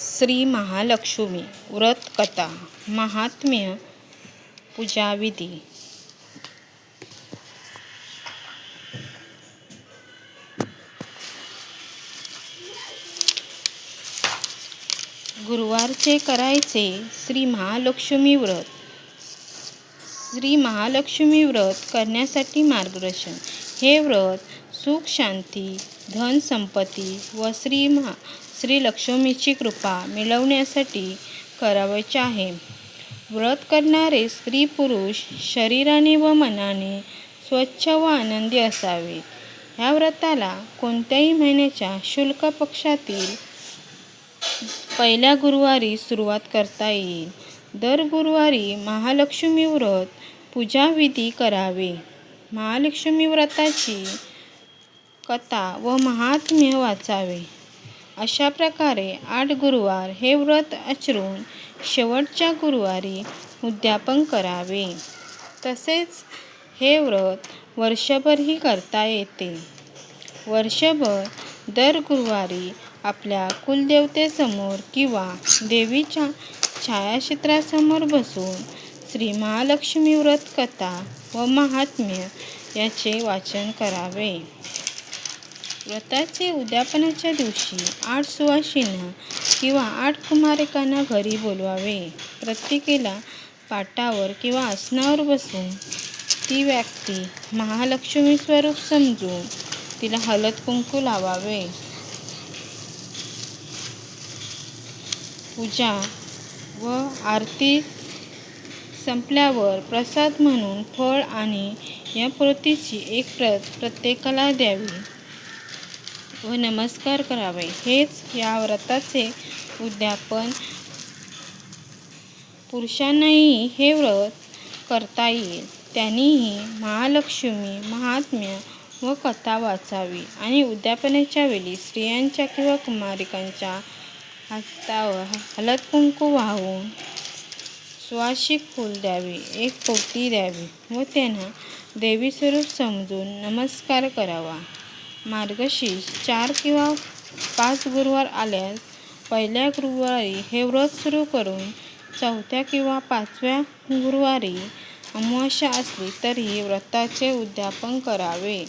श्री महालक्ष्मी व्रत कथा महात्म्य पूजाविधी. गुरुवारचे करायचे श्री महालक्ष्मी व्रत. श्री महालक्ष्मी व्रत करण्यासाठी मार्गदर्शन. हे व्रत सुख शांती धन संपत्ती व श्री महा श्री लक्ष्मीची कृपा मिळवण्यासाठी करावयाचे आहे. व्रत करणारे स्त्री पुरुष शरीराने व मनाने स्वच्छ व आनंदी असावे. ह्या व्रताला कोणत्याही महिन्याच्या शुल्क पक्षातील पहिल्या गुरुवारी सुरुवात करता येईल. दर गुरुवारी महालक्ष्मी व्रत पूजाविधी करावे. महालक्ष्मी व्रताची कथा व महात्म्य वाचावे. अशा प्रकारे आठ गुरुवार हे व्रत आचरून शेवटच्या गुरुवारी उद्यापन करावे. तसेच हे व्रत वर्षभरही करता येते. वर्षभर दर गुरुवारी आपल्या कुलदेवतेसमोर किंवा देवीच्या छायाचित्रासमोर बसून श्री महालक्ष्मी व्रत कथा व महात्म्य याचे वाचन करावे. व्रताचे उद्यापनाच्या दिवशी आठ सुवासिनी किंवा आठ कुमारिकांना घरी बोलवावे. प्रत्येकीला पाटावर किंवा आसनावर बसून ती व्यक्ती महालक्ष्मी स्वरूप समजून तिला हळद कुंकू लावावे. पूजा व आरती संपल्यावर प्रसाद म्हणून फळ आणि या प्रतीची एक प्रत प्रत्येकाला द्यावी. व नमस्कार करावे. हेच या व्रताचे उद्यापन. पुरुषांनाही हे व्रत करता येईल. त्यांनीही महालक्ष्मी महात्म्य व कथा वाचावी आणि उद्यापनाच्या वेळी स्त्रियांच्या किंवा कुमारिकांच्या हातावर हळद कुंकू वाहून सुवासिक फूल द्यावी एक पोती द्यावी व त्यांना देवी स्वरूप समजून नमस्कार करावा. मार्गशीर्ष चार किंवा पाच गुरुवार आल्यास पहिल्या गुरुवारी हे व्रत सुरू करून चौथ्या किंवा पाचव्या गुरुवारी अमावस्या असली तरी व्रताचे उद्यापन करावे.